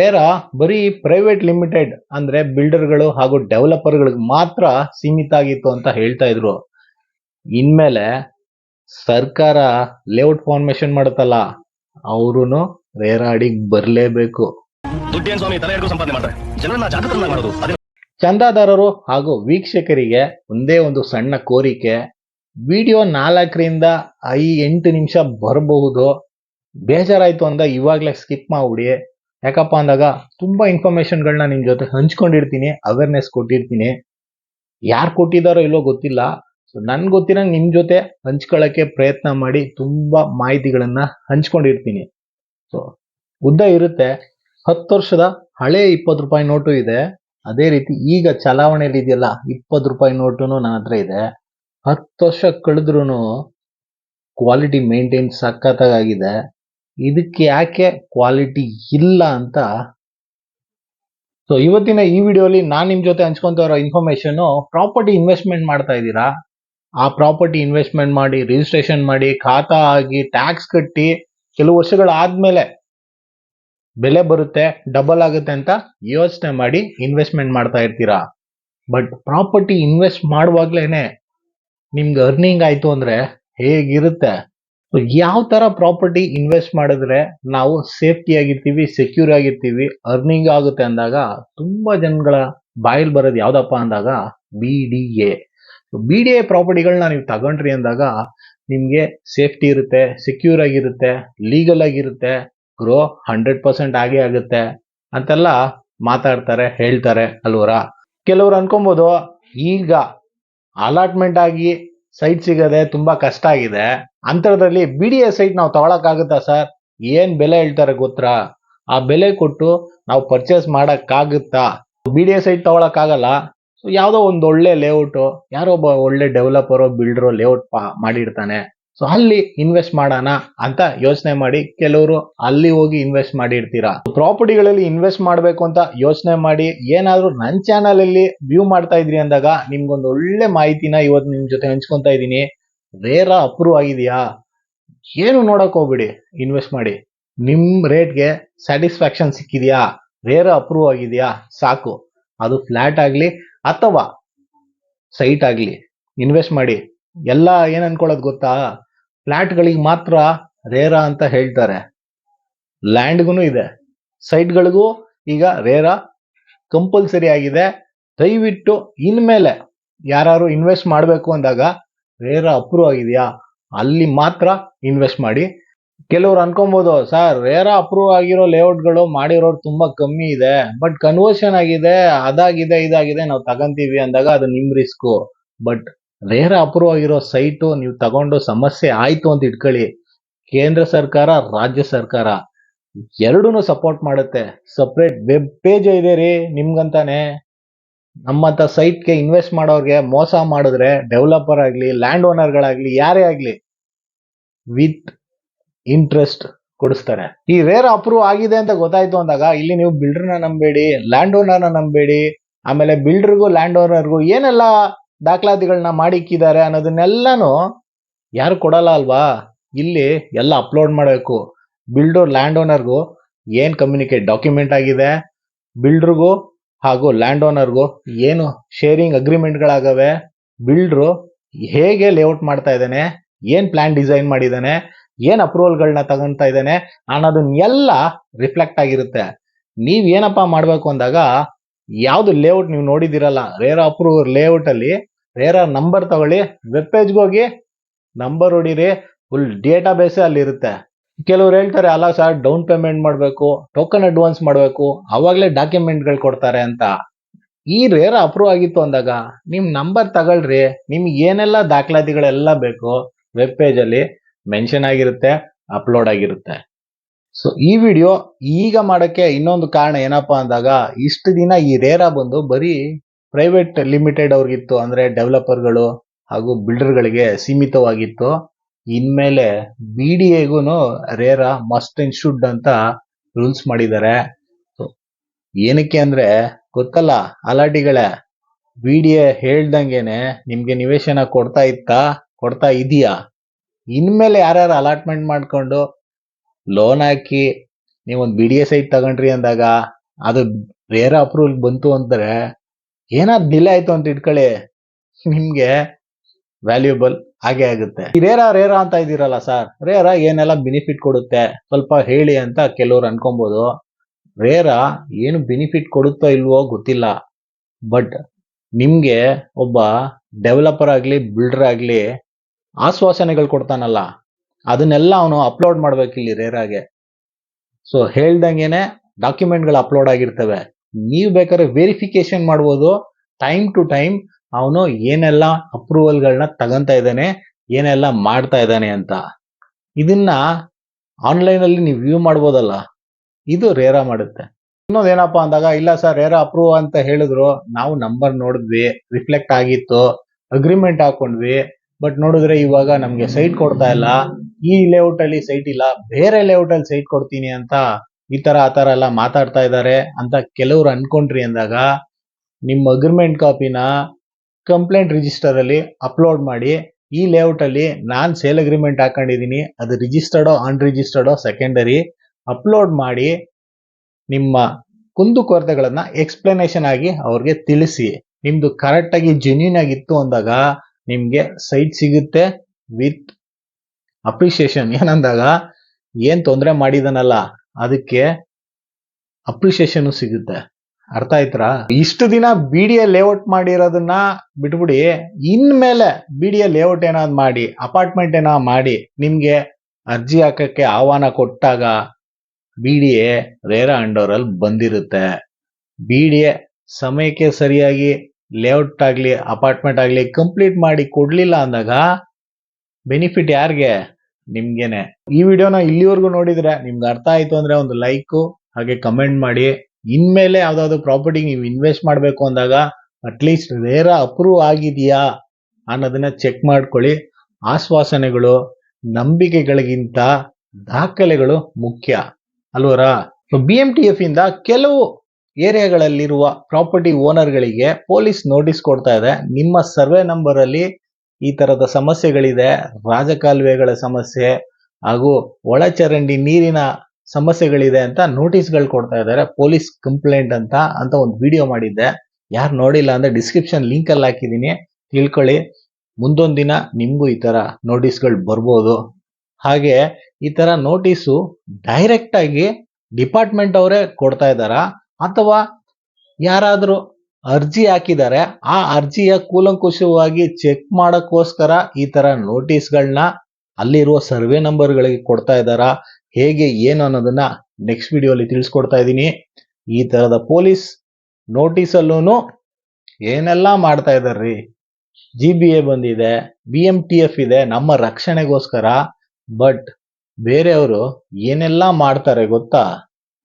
RERA ಬರೀ private limited ಅಂದ್ರೆ ಬಿಲ್ಡರ್ಗಳು ಹಾಗೂ ಡೆವಲಪರ್ಗಳಿಗೆ ಮಾತ್ರ ಸೀಮಿತ ಆಗಿತ್ತು ಅಂತ ಹೇಳ್ತಾ ಇದ್ರು. ಇನ್ಮೇಲೆ ಸರ್ಕಾರ ಲೇಔಟ್ ಫಾರ್ಮೇಶನ್ ಮಾಡುತ್ತಲ್ಲ ಅವರು ರೇರಾ ಬರಲೇಬೇಕು. ಚಂದಾದಾರರು ಹಾಗೂ ವೀಕ್ಷಕರಿಗೆ ಒಂದೇ ಒಂದು ಸಣ್ಣ ಕೋರಿಕೆ ವಿಡಿಯೋ ನಾಲ್ಕರಿಂದ ಐ ಎಂಟು ನಿಮಿಷ ಬರಬಹುದು. ಬೇಜಾರಾಯ್ತು ಅಂದ ಇವಾಗಲೇ ಸ್ಕಿಪ್ ಮಾಡ್ಬಿಡಿ. ಯಾಕಪ್ಪ ಅಂದಾಗ ತುಂಬಾ ಇನ್ಫಾರ್ಮೇಶನ್ಗಳನ್ನ ನಿಮ್ ಜೊತೆ ಹಂಚ್ಕೊಂಡಿರ್ತೀನಿ ಅವೇರ್ನೆಸ್ ಕೊಟ್ಟಿರ್ತೀನಿ. ಯಾರು ಕೊಟ್ಟಿದ್ದಾರೋ ಇಲ್ಲೋ ಗೊತ್ತಿಲ್ಲ. ಸೊ ನನ್ಗೆ ಗೊತ್ತಿರಂಗ್ ನಿಮ್ ಜೊತೆ ಹಂಚ್ಕೊಳ್ಳೋಕೆ ಪ್ರಯತ್ನ ಮಾಡಿ ತುಂಬಾ ಮಾಹಿತಿಗಳನ್ನ ಹಂಚ್ಕೊಂಡಿರ್ತೀನಿ. ಸೊ ಉದ್ದ ಇರುತ್ತೆ. ಹತ್ತು ವರ್ಷದ ಹಳೆ ಇಪ್ಪತ್ತು ರೂಪಾಯಿ ನೋಟು ಇದೆ. ಅದೇ ರೀತಿ ಈಗ ಚಲಾವಣೆಯಲ್ಲಿ ಇದೆಯಲ್ಲ, ಇಪ್ಪತ್ತು ರೂಪಾಯಿ ನೋಟು ನನ್ನ ಹತ್ರ ಇದೆ. ಹತ್ತು ವರ್ಷ ಕಳೆದ್ರೂ ಕ್ವಾಲಿಟಿ ಮೇಂಟೈನ್ ಸಖತ್ತಾಗಿದೆ. ಇದಕ್ಕೆ ಯಾಕೆ ಕ್ವಾಲಿಟಿ ಇಲ್ಲ ಅಂತ? ಸೊ ಇವತ್ತಿನ ಈ ವಿಡಿಯೋಲಿ ನಾನು ನಿಮ್ ಜೊತೆ ಹಂಚ್ಕೊಂತ ಇರೋ ಇನ್ಫಾರ್ಮೇಶನ್ ಪ್ರಾಪರ್ಟಿ ಇನ್ವೆಸ್ಟ್ಮೆಂಟ್ ಮಾಡ್ತಾ ಇದ್ದೀರಾ? ಆ ಪ್ರಾಪರ್ಟಿ ಇನ್ವೆಸ್ಟ್ಮೆಂಟ್ ಮಾಡಿ ರಿಜಿಸ್ಟ್ರೇಷನ್ ಮಾಡಿ, ಖಾತಾ ಆಗಿ ಟ್ಯಾಕ್ಸ್ ಕಟ್ಟಿ ಕೆಲವು ವರ್ಷಗಳಾದ್ಮೇಲೆ ಬೆಲೆ ಬರುತ್ತೆ ಡಬಲ್ ಆಗುತ್ತೆ ಅಂತ ಯೋಚನೆ ಮಾಡಿ ಇನ್ವೆಸ್ಟ್ಮೆಂಟ್ ಮಾಡ್ತಾ ಇರ್ತೀರಾ? ಬಟ್ ಪ್ರಾಪರ್ಟಿ ಇನ್ವೆಸ್ಟ್ ಮಾಡುವಾಗ್ಲೇನೆ ನಿಮ್ಗೆ ಅರ್ನಿಂಗ್ ಆಯ್ತು ಅಂದ್ರೆ ಹೇಗಿರುತ್ತೆ? ಯಾವ ತರ ಪ್ರಾಪರ್ಟಿ ಇನ್ವೆಸ್ಟ್ ಮಾಡಿದ್ರೆ ನಾವು ಸೇಫ್ಟಿ ಆಗಿರ್ತೀವಿ ಸೆಕ್ಯೂರ್ ಆಗಿರ್ತೀವಿ ಅರ್ನಿಂಗ್ ಆಗುತ್ತೆ ಅಂದಾಗ ತುಂಬಾ ಜನಗಳ ಬಾಯಲ್ಲಿ ಬರೋದು ಯಾವ್ದಪ್ಪ ಅಂದಾಗ B D A B D A ಪ್ರಾಪರ್ಟಿಗಳನ್ನ ನೀವು ತಗೊಂಡ್ರಿ ಅಂದಾಗ ನಿಮ್ಗೆ ಸೇಫ್ಟಿ ಇರುತ್ತೆ ಸೆಕ್ಯೂರ್ ಆಗಿರುತ್ತೆ ಲೀಗಲ್ ಆಗಿರುತ್ತೆ ಗ್ರೋ ಹಂಡ್ರೆಡ್ ಪರ್ಸೆಂಟ್ ಆಗೇ ಆಗುತ್ತೆ ಅಂತೆಲ್ಲ ಮಾತಾಡ್ತಾರೆ, ಹೇಳ್ತಾರೆ ಅಲ್ವರ? ಕೆಲವ್ರು ಅನ್ಕೊಬೋದು, ಈಗ ಅಲಾಟ್ಮೆಂಟ್ ಆಗಿ ಸೈಟ್ ಸಿಗದೆ ತುಂಬಾ ಕಷ್ಟ ಆಗಿದೆ. ಅಂತರದಲ್ಲಿ ಬಿ ಡಿ ಎ ಸೈಟ್ ನಾವು ತಗೊಳಕ್ಕಾಗುತ್ತಾ ಸರ್? ಏನ್ ಬೆಲೆ ಹೇಳ್ತಾರೆ ಗೊತ್ತಾ? ಆ ಬೆಲೆ ಕೊಟ್ಟು ನಾವು ಪರ್ಚೇಸ್ ಮಾಡಕ್ಕಾಗುತ್ತಾ? ಬಿ ಡಿ ಎ ಸೈಟ್ ತಗೊಳಕ್ಕಾಗಲ್ಲ. ಸೊ ಯಾವುದೋ ಒಂದು ಒಳ್ಳೆ ಲೇಔಟ್ ಯಾರೋ ಒಬ್ಬ ಒಳ್ಳೆ ಡೆವಲಪರೋ ಬಿಲ್ಡರ್ ಲೇಔಟ್ ಮಾಡಿರ್ತಾನೆ. ಸೊ ಅಲ್ಲಿ ಇನ್ವೆಸ್ಟ್ ಮಾಡೋಣ ಅಂತ ಯೋಚನೆ ಮಾಡಿ ಕೆಲವರು ಅಲ್ಲಿ ಹೋಗಿ ಇನ್ವೆಸ್ಟ್ ಮಾಡಿರ್ತೀರಾ? ಪ್ರಾಪರ್ಟಿಗಳಲ್ಲಿ ಇನ್ವೆಸ್ಟ್ ಮಾಡಬೇಕು ಅಂತ ಯೋಚನೆ ಮಾಡಿ ಏನಾದ್ರೂ ನನ್ನ ಚಾನಲ್ ಅಲ್ಲಿ ವ್ಯೂ ಮಾಡ್ತಾ ಇದ್ರಿ ಅಂದಾಗ ನಿಮ್ಗೊಂದು ಒಳ್ಳೆ ಮಾಹಿತಿನ ಇವತ್ತು ನಿಮ್ ಜೊತೆ ಹಂಚ್ಕೊತಾ ಇದ್ದೀನಿ. ರೇರ ಅಪ್ರೂವ್ ಆಗಿದೆಯಾ? ಏನು ನೋಡಕ್ ಹೋಗ್ಬಿಡಿ ಇನ್ವೆಸ್ಟ್ ಮಾಡಿ. ನಿಮ್ ರೇಟ್ಗೆ ಸ್ಯಾಟಿಸ್ಫ್ಯಾಕ್ಷನ್ ಸಿಕ್ಕಿದ್ಯಾ? ರೇರ ಅಪ್ರೂವ್ ಆಗಿದೆಯಾ? ಸಾಕು. ಅದು ಫ್ಲಾಟ್ ಆಗಲಿ ಅಥವಾ ಸೈಟ್ ಆಗಲಿ. ಇನ್ವೆಸ್ಟ್ ಮಾಡಿ. ಎಲ್ಲ ಏನ್ ಅನ್ಕೊಳ್ಳೋದು ಗೊತ್ತಾ? ಫ್ಲಾಟ್ಗಳಿಗೆ ಮಾತ್ರ ರೇರಾ ಅಂತ ಹೇಳ್ತಾರೆ. ಲ್ಯಾಂಡ್ಗೂ ಇದೆ. ಸೈಟ್ಗಳಿಗೂ ಈಗ ರೇರಾ ಕಂಪಲ್ಸರಿ ಆಗಿದೆ. ದಯವಿಟ್ಟು ಇನ್ಮೇಲೆ ಯಾರು ಇನ್ವೆಸ್ಟ್ ಮಾಡಬೇಕು ಅಂದಾಗ ರೇರಾ ಅಪ್ರೂವ್ ಆಗಿದೆಯಾ? ಅಲ್ಲಿ ಮಾತ್ರ ಇನ್ವೆಸ್ಟ್ ಮಾಡಿ. ಕೆಲವ್ರು ಅನ್ಕೊಬೋದು, ಸರ್, ರೇರಾ ಅಪ್ರೂವ್ ಆಗಿರೋ ಲೇಔಟ್ಗಳು ಮಾಡಿರೋರು ತುಂಬಾ ಕಮ್ಮಿ ಇದೆ, ಬಟ್ ಕನ್ವರ್ಷನ್ ಆಗಿದೆ, ಅದಾಗಿದೆ, ಇದಾಗಿದೆ, ನಾವು ತಗೊಂತೀವಿ ಅಂದಾಗ ಅದು ನಿಮ್ ರಿಸ್ಕು. ಬಟ್ ರೇರ ಅಪ್ರೂವ್ ಆಗಿರೋ ಸೈಟು, ನೀವು ತಗೊಂಡು ಸಮಸ್ಯೆ ಆಯ್ತು ಅಂತ ಇಟ್ಕೊಳ್ಳಿ. ಕೇಂದ್ರ ಸರ್ಕಾರ, ರಾಜ್ಯ ಸರ್ಕಾರ ಎರಡೂ ಸಪೋರ್ಟ್ ಮಾಡುತ್ತೆ. ಸಪ್ರೇಟ್ ವೆಬ್ ಪೇಜ್ ಇದೆ ರೀ ನಿಮ್ಗಂತಾನೆ. ನಮ್ಮಂತ ಸೈಟ್ಗೆ ಇನ್ವೆಸ್ಟ್ ಮಾಡೋರ್ಗೆ ಮೋಸ ಮಾಡಿದ್ರೆ ಡೆವಲಪರ್ ಆಗ್ಲಿ ಲ್ಯಾಂಡ್ ಓನರ್ಗಳಾಗ್ಲಿ ಯಾರೇ ಆಗ್ಲಿ ವಿತ್ ಇಂಟ್ರೆಸ್ಟ್ ಕೊಡಿಸ್ತಾರೆ. ಈ ರೇರ್ ಅಪ್ರೂವ್ ಆಗಿದೆ ಅಂತ ಗೊತ್ತಾಯ್ತು ಅಂದಾಗ ಇಲ್ಲಿ ನೀವು ಬಿಲ್ಡರ್ನ ನಂಬೇಡಿ ಲ್ಯಾಂಡ್ ಓನರ್ನ ನಂಬೇಡಿ, ಆಮೇಲೆ ಬಿಲ್ಡರ್ಗೂ ಲ್ಯಾಂಡ್ ಓನರ್ಗೂ ಏನೆಲ್ಲ ದಾಖಲಾತಿಗಳನ್ನ ಮಾಡಿಕ್ಕಿದ್ದಾರೆ ಅನ್ನೋದನ್ನೆಲ್ಲನೂ ಯಾರು ಕೊಡಲ್ಲ ಅಲ್ವಾ? ಇಲ್ಲಿ ಎಲ್ಲ ಅಪ್ಲೋಡ್ ಮಾಡಬೇಕು. ಬಿಲ್ಡರ್ ಲ್ಯಾಂಡ್ ಓನರ್ಗೂ ಏನು ಕಮ್ಯುನಿಕೇಟ್ ಡಾಕ್ಯುಮೆಂಟ್ ಆಗಿದೆ ಬಿಲ್ಡ್ರಿಗೂ ಹಾಗೂ ಲ್ಯಾಂಡ್ ಓನರ್ಗೂ ಏನು ಶೇರಿಂಗ್ ಅಗ್ರಿಮೆಂಟ್ಗಳಾಗವೆ ಬಿಲ್ಡ್ರು ಹೇಗೆ ಲೇಔಟ್ ಮಾಡ್ತಾ ಇದ್ದಾನೆ, ಏನು ಪ್ಲಾನ್ ಡಿಸೈನ್ ಮಾಡಿದ್ದಾನೆ, ಏನು ಅಪ್ರೂವಲ್ಗಳನ್ನ ತಗೊಂತಾ ಇದ್ದಾನೆ ಅನ್ನೋದನ್ನೆಲ್ಲ ರಿಫ್ಲೆಕ್ಟ್ ಆಗಿರುತ್ತೆ. ನೀವ್ ಏನಪ್ಪಾ ಮಾಡ್ಬೇಕು ಅಂದಾಗ, ಯಾವುದು ಲೇಔಟ್ ನೀವು ನೋಡಿದಿರಲ್ಲ RERA approved layout RERA number ತಗೊಳ್ಳಿ. ವೆಬ್ ಪೇಜ್ಗೆ ಹೋಗಿ ನಂಬರ್ ಹೊಡೀರಿ. ಫುಲ್ ಡೇಟಾ ಬೇಸೇ ಅಲ್ಲಿ ಇರುತ್ತೆ. ಕೆಲವ್ರು ಹೇಳ್ತಾರೆ, ಅಲ್ಲ ಸರ್ ಡೌನ್ ಪೇಮೆಂಟ್ ಮಾಡಬೇಕು ಟೋಕನ್ ಅಡ್ವಾನ್ಸ್ ಮಾಡಬೇಕು, ಅವಾಗಲೇ ಡಾಕ್ಯುಮೆಂಟ್ಗಳು ಕೊಡ್ತಾರೆ ಅಂತ. ಈ ರೇರ ಅಪ್ರೂವ್ ಆಗಿತ್ತು ಅಂದಾಗ ನಿಮ್ಮ ನಂಬರ್ ತಗೊಳ್ರಿ. ನಿಮ್ಗೆ ಏನೆಲ್ಲ ದಾಖಲಾತಿಗಳೆಲ್ಲ ಬೇಕು ವೆಬ್ ಪೇಜಲ್ಲಿ ಮೆನ್ಷನ್ ಆಗಿರುತ್ತೆ ಅಪ್ಲೋಡ್ ಆಗಿರುತ್ತೆ. ಸೊ ಈ ವಿಡಿಯೋ ಈಗ ಮಾಡೋಕ್ಕೆ ಇನ್ನೊಂದು ಕಾರಣ ಏನಪ್ಪಾ ಅಂದಾಗ ಇಷ್ಟು ದಿನ ಈ ರೇರಾ ಬಂದು ಬರೀ ಪ್ರೈವೇಟ್ ಲಿಮಿಟೆಡ್ ಅವ್ರಿಗಿತ್ತು ಅಂದ್ರೆ ಡೆವಲಪರ್ಗಳು ಹಾಗೂ ಬಿಲ್ಡರ್ಗಳಿಗೆ ಸೀಮಿತವಾಗಿತ್ತು. ಇನ್ಮೇಲೆ ಬಿ ಡಿ ಎಗೂ ರೇರಾ ಮಸ್ಟ್ ಅಂಡ್ ಶುಡ್ ಅಂತ ರೂಲ್ಸ್ ಮಾಡಿದ್ದಾರೆ. ಏನಕ್ಕೆ ಅಂದ್ರೆ ಗೊತ್ತಲ್ಲ, ಅಲಾಟಿಗಳೇ ಬಿ ಡಿ ಎ ಹೇಳ್ದಂಗೆನೆ ನಿಮ್ಗೆ ನಿವೇಶನ ಕೊಡ್ತಾ ಇತ್ತಾ, ಕೊಡ್ತಾ ಇದೀಯಾ? ಇನ್ಮೇಲೆ ಯಾರ್ಯಾರು ಅಲಾಟ್ಮೆಂಟ್ ಮಾಡ್ಕೊಂಡು ಲೋನ್ ಹಾಕಿ ನೀವೊಂದು ಬಿ ಡಿ ಎ ಸೈಟ್ ತಗೊಂಡ್ರಿ ಅಂದಾಗ ಅದು ರೇರ ಅಪ್ರೂವಲ್ ಬಂತು ಅಂದ್ರೆ ಏನಾದ್ ಡಿಲೇ ಆಯ್ತು ಅಂತ ಇಟ್ಕೊಳ್ಳಿ. ನಿಮ್ಗೆ ವ್ಯಾಲ್ಯೂಬಲ್ ಹಾಗೆ ಆಗುತ್ತೆ. ರೇರ ರೇರ ಅಂತ ಇದ್ದೀರಲ್ಲ ಸರ್ ರೇರ ಏನೆಲ್ಲ ಬೆನಿಫಿಟ್ ಕೊಡುತ್ತೆ? ಸ್ವಲ್ಪ ಹೇಳಿ ಅಂತ ಕೆಲವ್ರು ಅನ್ಕೊಬಹುದು ರೇರ ಏನು ಬೆನಿಫಿಟ್ ಕೊಡುತ್ತೋ ಇಲ್ವೋ ಗೊತ್ತಿಲ್ಲ. ಬಟ್ ನಿಮ್ಗೆ ಒಬ್ಬ ಡೆವಲಪರ್ ಆಗ್ಲಿ ಬಿಲ್ಡರ್ ಆಗ್ಲಿ ಆಶ್ವಾಸನೆಗಳು ಕೊಡ್ತಾನಲ್ಲ. ಅದನ್ನೆಲ್ಲ ಅವನು ಅಪ್ಲೋಡ್ ಮಾಡ್ಬೇಕಿಲ್ಲಿ ರೇರಾಗೆ ಸೊ ಹೇಳ್ದಂಗೆನೆ ಡಾಕ್ಯುಮೆಂಟ್ಗಳು ಅಪ್ಲೋಡ್ ಆಗಿರ್ತವೆ. ನೀವು ಬೇಕಾದ್ರೆ ವೆರಿಫಿಕೇಶನ್ ಮಾಡ್ಬೋದು. ಟೈಮ್ ಟು ಟೈಮ್ ಅವನು ಏನೆಲ್ಲ ಅಪ್ರೂವಲ್ಗಳನ್ನ ತಗೊಂತ ಇದ್ದಾನೆ, ಏನೆಲ್ಲ ಮಾಡ್ತಾ ಇದ್ದಾನೆ ಅಂತ. ಇದನ್ನ ಆನ್ಲೈನ್ ಅಲ್ಲಿ ನೀವು ವ್ಯೂ ಮಾಡ್ಬೋದಲ್ಲ, ಇದು ರೇರಾ ಮಾಡುತ್ತೆ. ಇನ್ನೊಂದೇನಪ್ಪ ಅಂದಾಗ, ಇಲ್ಲ ಸರ್ ರೇರಾ ಅಪ್ರೂವ್ ಅಂತ ಹೇಳಿದ್ರು, ನಾವು ನಂಬರ್ ನೋಡಿದ್ವಿ ರಿಫ್ಲೆಕ್ಟ್ ಆಗಿತ್ತು ಅಗ್ರಿಮೆಂಟ್ ಹಾಕೊಂಡ್ವಿ ಬಟ್ ನೋಡಿದ್ರೆ ಇವಾಗ ನಮ್ಗೆ ಸೈಟ್ ಕೊಡ್ತಾ ಇಲ್ಲ. ಈ ಲೇಔಟ್ ಅಲ್ಲಿ ಸೈಟ್ ಇಲ್ಲ, ಬೇರೆ ಲೇಔಟ್ ಅಲ್ಲಿ ಸೈಟ್ ಕೊಡ್ತೀನಿ ಅಂತ ಈ ತರ, ಆ ತರ ಎಲ್ಲ ಮಾತಾಡ್ತಾ ಇದ್ದಾರೆ ಅಂತ ಕೆಲವ್ರು ಅನ್ಕೊಂಡ್ರಿ ಅಂದಾಗ ನಿಮ್ಮ ಅಗ್ರಿಮೆಂಟ್ ಕಾಪಿನ ಕಂಪ್ಲೇಂಟ್ ರಿಜಿಸ್ಟರ್ ಅಲ್ಲಿ ಅಪ್ಲೋಡ್ ಮಾಡಿ, ಈ ಲೇಔಟ್ ಅಲ್ಲಿ ನಾನ್ ಸೇಲ್ ಅಗ್ರಿಮೆಂಟ್ ಹಾಕೊಂಡಿದೀನಿ, ಅದು ರಿಜಿಸ್ಟರ್ಡೋ ಅನ್ರಿಜಿಸ್ಟರ್ಡೋ ಸೆಕೆಂಡರಿ ಅಪ್ಲೋಡ್ ಮಾಡಿ ನಿಮ್ಮ ಕುಂದು ಕೊರತೆಗಳನ್ನ ಎಕ್ಸ್ಪ್ಲನೇಷನ್ ಆಗಿ ಅವ್ರಿಗೆ ತಿಳಿಸಿ. ನಿಮ್ದು ಕರೆಕ್ಟ್ ಆಗಿ ಜೆನ್ಯೂನ್ ಆಗಿತ್ತು ಅಂದಾಗ ನಿಮ್ಗೆ ಸೈಟ್ ಸಿಗುತ್ತೆ ವಿತ್ ಅಪ್ರಿಷಿಯೇಷನ್ ಏನಂದಾಗ, ಏನ್ ತೊಂದರೆ ಮಾಡಿದನಲ್ಲ ಅದಕ್ಕೆ ಅಪ್ರಿಷಿಯೇಷನ್ ಸಿಗುತ್ತೆ. ಅರ್ಥ ಆಯ್ತಾ ಇಷ್ಟು ದಿನ ಬಿ ಲೇಔಟ್ ಮಾಡಿರೋದನ್ನ ಬಿಟ್ಬಿಡಿ. ಇನ್ಮೇಲೆ ಬಿ ಡಿ ಲೇಔಟ್ ಏನಾದ್ ಮಾಡಿ ಅಪಾರ್ಟ್ಮೆಂಟ್ ಏನಾದ್ ಮಾಡಿ, ನಿಮ್ಗೆ ಅರ್ಜಿ ಹಾಕಕ್ಕೆ ಆಹ್ವಾನ ಕೊಟ್ಟಾಗ ಬಿ ಡಿ ಎ ರೇರ ಅಂಡೋರಲ್ಲಿ ಬಂದಿರುತ್ತೆ. ಬಿ ಸಮಯಕ್ಕೆ ಸರಿಯಾಗಿ ಲೇಔಟ್ ಆಗ್ಲಿ ಅಪಾರ್ಟ್ಮೆಂಟ್ ಆಗ್ಲಿ ಕಂಪ್ಲೀಟ್ ಮಾಡಿ ಕೊಡ್ಲಿಲ್ಲ ಅಂದಾಗ ಬೆನಿಫಿಟ್ ಯಾರಿಗೆ? ನಿಮ್ಗೇನೆ. ಈ ವಿಡಿಯೋನ ಇಲ್ಲಿವರೆಗೂ ನೋಡಿದ್ರೆ ನಿಮ್ಗೆ ಅರ್ಥ ಆಯ್ತು ಅಂದ್ರೆ ಒಂದು ಲೈಕ್, ಹಾಗೆ ಕಮೆಂಟ್ ಮಾಡಿ. ಇನ್ಮೇಲೆ ಯಾವ್ದಾದ್ರು ಪ್ರಾಪರ್ಟಿ ನೀವು ಇನ್ವೆಸ್ಟ್ ಮಾಡಬೇಕು ಅಂದಾಗ ಅಟ್ಲೀಸ್ಟ್ ರೇರ ಅಪ್ರೂವ್ ಆಗಿದೆಯಾ ಅನ್ನೋದನ್ನ ಚೆಕ್ ಮಾಡ್ಕೊಳ್ಳಿ. ಆಶ್ವಾಸನೆಗಳು, ನಂಬಿಕೆಗಳಿಗಿಂತ ದಾಖಲೆಗಳು ಮುಖ್ಯ. ಅಲ್ವರಾ? ಬಿ ಎಂ ಟಿ ಎಫ್ ಇಂದ ಕೆಲವು ಏರಿಯಾಗಳಲ್ಲಿರುವ ಪ್ರಾಪರ್ಟಿ ಓನರ್ಗಳಿಗೆ ಪೊಲೀಸ್ ನೋಟಿಸ್ ಕೊಡ್ತಾ ಇದೆ. ನಿಮ್ಮ ಸರ್ವೆ ನಂಬರ್ ಅಲ್ಲಿ ಈ ತರದ ಸಮಸ್ಯೆಗಳಿದೆ. ರಾಜಕಾಲುವೆಗಳ ಸಮಸ್ಯೆ ಹಾಗೂ ಒಳಚರಂಡಿ ನೀರಿನ ಸಮಸ್ಯೆಗಳಿದೆ ಅಂತ ನೋಟಿಸ್ಗಳು ಕೊಡ್ತಾ ಇದ್ದಾರೆ. ಪೊಲೀಸ್ ಕಂಪ್ಲೇಂಟ್ ಅಂತ ಅಂತ ಒಂದು ವಿಡಿಯೋ ಮಾಡಿದ್ದೆ. ಯಾರು ನೋಡಿಲ್ಲ ಅಂದ್ರೆ ಡಿಸ್ಕ್ರಿಪ್ಷನ್ ಲಿಂಕ್ ಅಲ್ಲಿ ಹಾಕಿದ್ದೀನಿ. ತಿಳ್ಕೊಳ್ಳಿ. ಮುಂದೊಂದು ದಿನ ನಿಮಗೂ ಈ ತರ ನೋಟಿಸ್ಗಳು ಬರ್ಬೋದು. ಹಾಗೆ ಈ ತರ ನೋಟಿಸು ಡೈರೆಕ್ಟ್ ಆಗಿ ಡಿಪಾರ್ಟ್ಮೆಂಟ್ ಅವರೇ ಕೊಡ್ತಾ ಇದ್ದಾರಾ? ಅಥವಾ ಯಾರಾದ್ರೂ ಅರ್ಜಿ ಹಾಕಿದ್ದಾರೆ. ಆ ಅರ್ಜಿಯ ಕೂಲಂಕುಷವಾಗಿ ಚೆಕ್ ಮಾಡಕ್ಕೋಸ್ಕರ ಈ ತರ ನೋಟಿಸ್ಗಳನ್ನ ಅಲ್ಲಿರುವ ಸರ್ವೆ ನಂಬರ್ಗಳಿಗೆ ಕೊಡ್ತಾ ಇದ್ದಾರಾ? ಹೇಗೆ, ಏನು ಅನ್ನೋದನ್ನ ನೆಕ್ಸ್ಟ್ ವಿಡಿಯೋಲಿ ತಿಳಿಸ್ಕೊಡ್ತಾ ಇದ್ದೀನಿ. ಈ ತರದ ಪೊಲೀಸ್ ನೋಟಿಸಲ್ಲೂ ಏನೆಲ್ಲ ಮಾಡ್ತಾ ಇದಾರ್ರಿ ಜಿ ಬಿ ಎ ಬಂದಿದೆ ಬಿ ಎಂ ಟಿ ಎಫ್ ಇದೆ, ನಮ್ಮ ರಕ್ಷಣೆಗೋಸ್ಕರ ಬಟ್ ಬೇರೆಯವರು ಏನೆಲ್ಲ ಮಾಡ್ತಾರೆ ಗೊತ್ತಾ?